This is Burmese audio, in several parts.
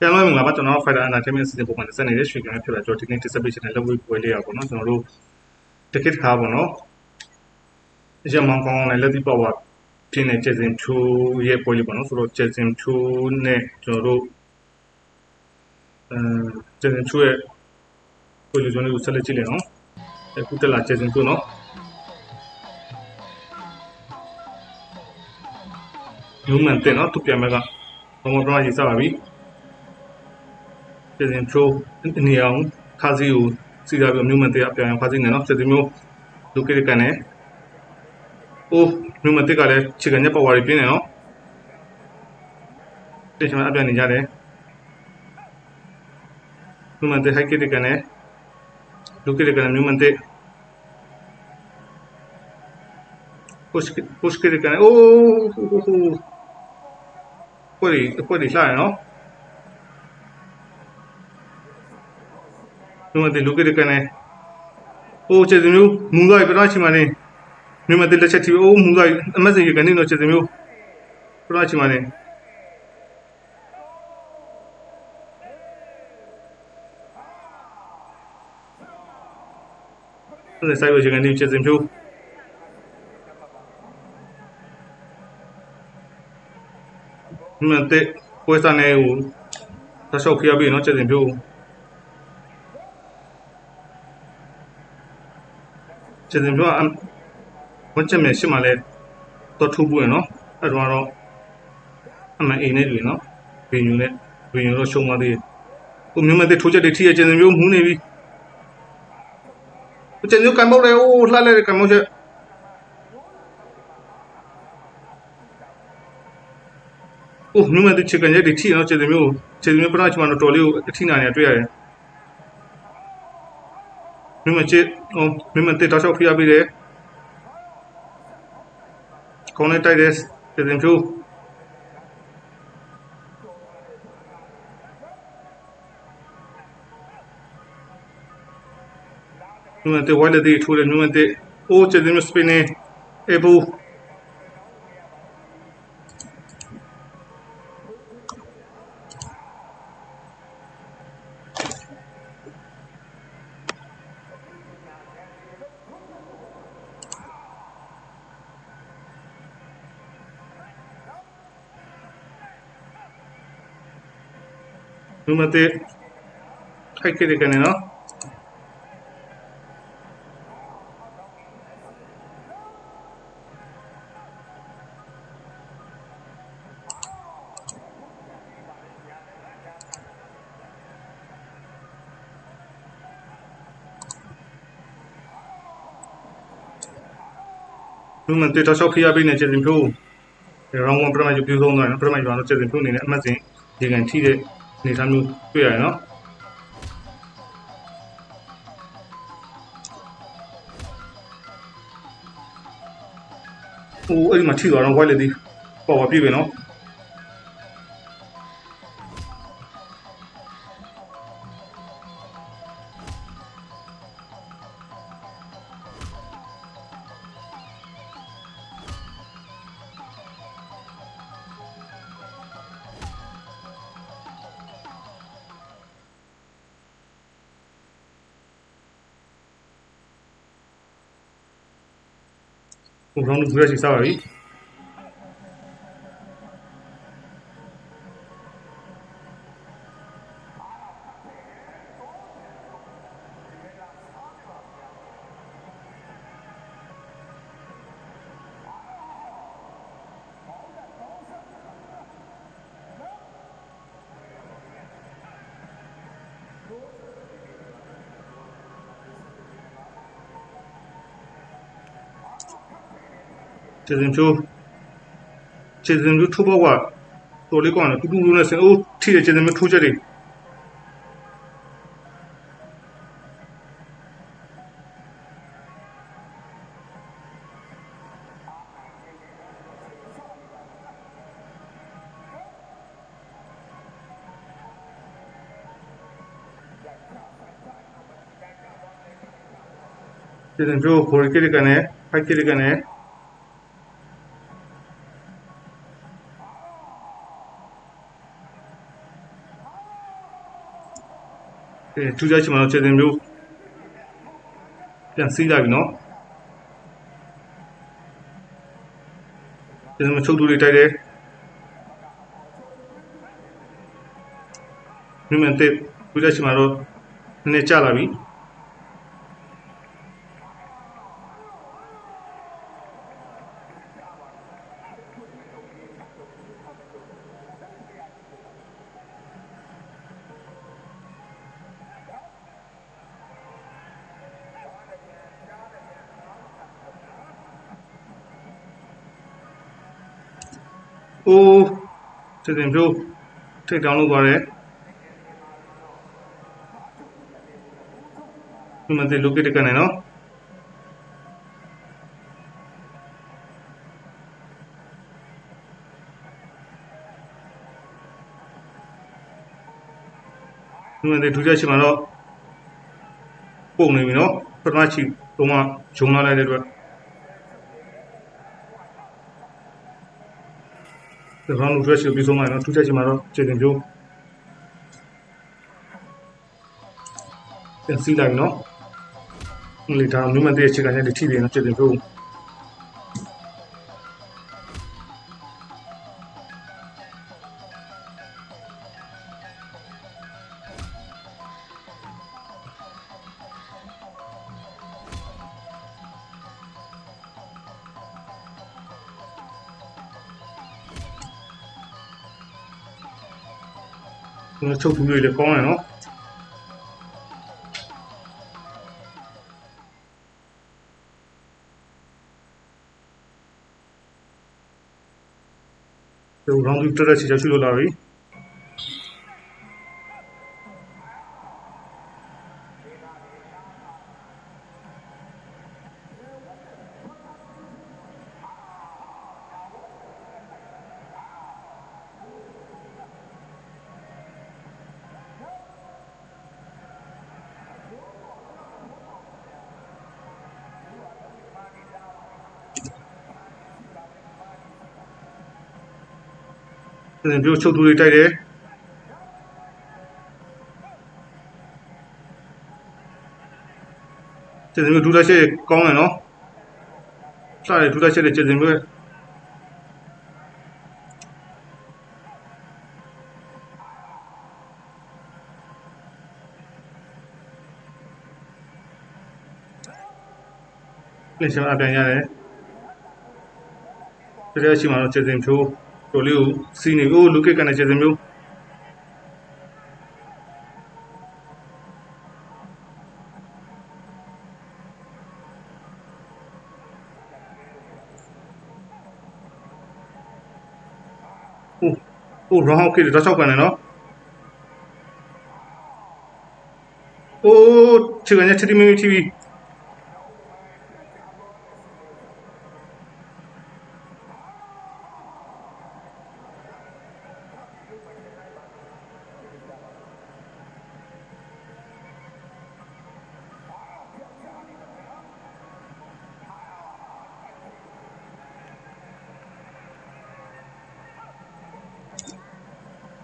ပြန်လို့မင်္ဂလာပါကျွန်တော်တို့ Fighter Entertainment အစီအစဉ်ပုံမှန်တက်နေတဲ့ရွှေကံဖြစ်လာကျွန်တော်ဒီနေ့ disability နဲ့ level ပွဲလေးရပါတော့ကျွန်တော်တို့ ticket ခါပါတော့အရမန်ကောင်းနဲ့လက်တိပေါ့ပါပြင်းတဲ့ကျက်စင်ချိုးရဲ့ပွဲလေးပေါ့နော်ဆိုတော့ကျက်စင်ချိုးနဲ့ကျွန်တော်တို့အဲကျက်စင်ချိုးရဲ့ပွဲလေးကျွန်တော်တို့ဆက်လက်ကြည့်လိုက်အောင်အခုတက်လာကျက်စင်ချိုးနော်ညူမန်တင်နော်သူပြန်မဲ့ကဘောမပရရေးစပါပြီ ပြည်စဉ်ချိုးနေအောင်ခါစီကိုစီတာပြီးမြို့မတဲ့အပြန်ခါစီနေနော်ပြည်စဉ်မျိုးလူကိကန်နေအိုးမြို့မတဲ့ကလည်းခြေကနေပေါ်ဝါရီပြင်းနေနော်တချင်အပြန်နေကြတယ်မြို့မတဲ့ဟိုက်ကိကန်နေလူကိကန်မြို့မတဲ့ push push ကိကန်အိုးဟိုဟိုဟိုဒီလှရနော် నువ్వంతే లోకేట్ ఎక్కడనే ఓ చేతి నువ్వు ముందు అయిపోయినా చిమాని నువ్వు మధ్య లక్ష ఓ ముందు అమ్మేసింగ్ ఎక్కడ నేను వచ్చేది నువ్వు ఇప్పుడు చిమాని Đây sai vừa chỉ cần đi trên dìm chu. Nhưng mà tệ, quay sang này, ta sau khi bị nó trên dìm chu. ကျင်စင်ပြောအဝတ်ချက်မြရှစ်မှလဲတော့ထိုးပွင့်နော်အဲ့တော့တော့အမှန်အိမ်နဲ့တွေ့နော်ဘီညူနဲ့ဘီညူတော့ရှုံးသွားသေးတယ်ကိုမျိုးမတဲ့ထိုးချက်တွေထိရကျင်စင်မျိုးမူးနေပြီကျင်စင်ကံပေါက်တယ်အိုးလှလိုက်တယ်ကံပေါက်ချက်အိုးမျိုးမတဲ့ချက်ကညက်တွေထိနော်ကျင်စင်မျိုးကျင်စင်မျိုးပထမချမတော့တော်လေးကိုအထိနာနေတွေ့ရတယ် မင်းမချစ်ဟိုမင်းမတက်တော့ဖိရပေးတယ်ကောင်းနေတိုက်တယ်ပြင်စင်ဖြူမင်းမတက်ဝိုင်းလက်ဒီထိုးတယ်မင်းမတက်အိုးချစ်တယ်မစပင်းနေအေဘူ လူမတဲ့ခိုက်ခဲ့တဲ့ကနေနော်လူမတဲ့တော့ရှောက်ဖိရပေးနေချက်တင်ဖြိုးရောင်းဝပရမယူပြုဆုံးသွားတယ်ပရမယူအောင်ချက်တင်ဖြိုးနေတဲ့အမှတ်စဉ်ဒီကန်ထိတဲ့ အနေအထားမျိုးတွေ့ရတယ်နော်ဟိုအဲ့ဒီမှာထိသွားတော့ white လက်သေးပေါ်ပါပြည့်ပြီနော် ဟိုကောင်တို့ကြည့် ကျေစင်ဖြိုးကျေစင်ဖြိုးထိုးဘောကတော်လေးကောင်တူတူလေးနဲ့ဆင်အိုးထိတဲ့ကျေစင်ဖြိုးထိုးချက်တွေကျေစင်ဖြိုးခေါ်ရကိကနေဖိုက်ကိကနေမ ကဲထူးခြားချင်မှာတော့ခြေစင်မျိုးပြန်စီးလိုက်ပြီနော်ခြေစင်မျိုးချုပ်တူလေးတိုက်တယ်မြင်မြန်တဲ့ထူးခြားချင်မှာတော့နည်းနည်းကျလာပြီ။ အိုးစတင်ပြိုးထိတ်တောင်းလို့ပါတယ်။ဒီမှာဒီလိုကိတကနေနော်ဒီမှာဒီထူးခြားချင်မှာတော့ပုံနေပြီနော်ပထမချီတော့မှဂျုံလာလိုက်တဲ့အတွက် ဒီကောင်လူထွက်ရှိပြီးဆုံးမှတော့ထူးခြားချင်မှာတော့ခြေတင်ပြိုးပြန်စီးလိုက်နော်ဒီလေဒါမျိုးမတည့်ချက်ကလည်းထိတယ်နော်ခြေတင်ပြိုး ဒီချုပ်ထူးလေးလည်းကောင်းတယ်နော်ဒီရောင်းသူတက်တဲ့ချီချရှိလို့လာပြီ ခြေတင်ပြိုးချုပ်ထူးလေးတိုက်တယ်ခြေတင်ပြိုးဒူတာချက်ကောင်းတယ်နော်စတယ်ဒူတာချက်တဲ့ခြေတင်ပြိုးလက်ချအပြန်ရတယ်ဒီလိုရှိမှတော့ခြေတင်ပြိုးတော်လေးကိုစီးနေကို လူကိကနေခြေတင်ပြိုးဟိုဟိုရောင်းကိတော့ချောက်ကန်နေနော်အိုးခြေကနေခြေတင်မီတီ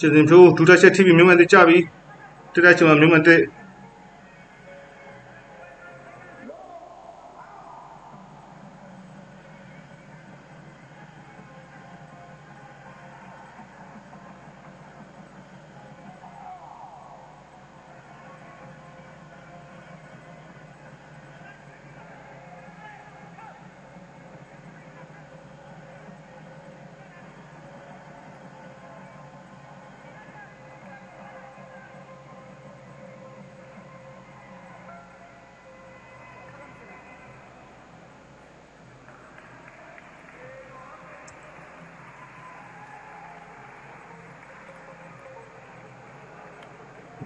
ကျင်စင်ဖြိုးဒူတာချက် TV မြို့မတဲ့ကြပြီတက်တက်ချင်မှာမြို့မတဲ့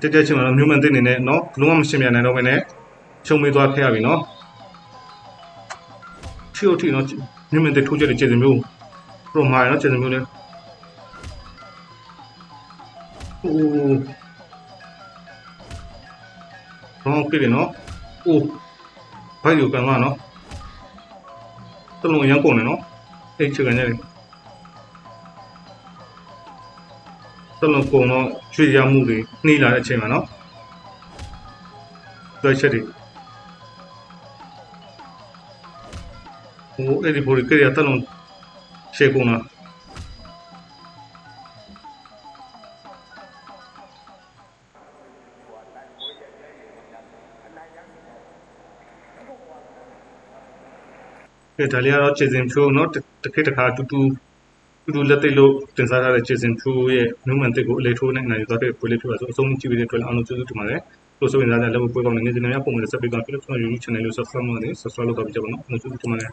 တက်တက်ချင်မှာမြို့မတဲ့နေနဲ့နော်ဘလုံးဝမရှင်းပြနိုင်တော့ဘဲနဲ့ချုံမေးသွားခဲ့ရပြီနော်ချီအိုတီနော်မြို့မတဲ့ထိုးချက်တဲ့ကျင်စင်မျိုးပရိုမိုင်နော်ကျင်စင်မျိုးလေအိုးဘောင်းကိရနော်အိုးဘိုက်ယူကန်ကနော်တလုံးရန်ကုန်နေနော်အဲ့ချကန်ရတယ် တလုံးကုန်တော့ရွှေရမှုတွေနှီးလာတဲ့အချိန်မှာနော် တွဲချက်တွေဟိုအဲ့ဒီဘော်ရီကရတက်လုံးရှေ့ကုန်လား ကဲဒါလေးကတော့ခြေစင်ဖြိုးเนาะတစ်ခေတ်တစ်ခါတူတူ တူတူလက်သိပ်လို့တင်စားထားတဲ့ခြေစင်ဖြိုးရဲ့နုမှန်တစ်ကိုအလေထိုးနဲ့နိုင်သွားတဲ့ပွဲလေးဖြစ်ပါဆိုအဆုံးကြည့်ပြီးတဲ့အတွက်အားလုံးကျေးဇူးတင်ပါတယ်လို့ဆိုရင်လည်းလည်းပွဲကောင်းနေနေနေများပုံမှန်ဆက်ပြီးတော့ပြုလုပ်ဆောင် YouTube channel လို့ subscribe လုပ်နေ subscribe လုပ်တော့ပြကြပါတော့ကျေးဇူးတင်ပါတယ်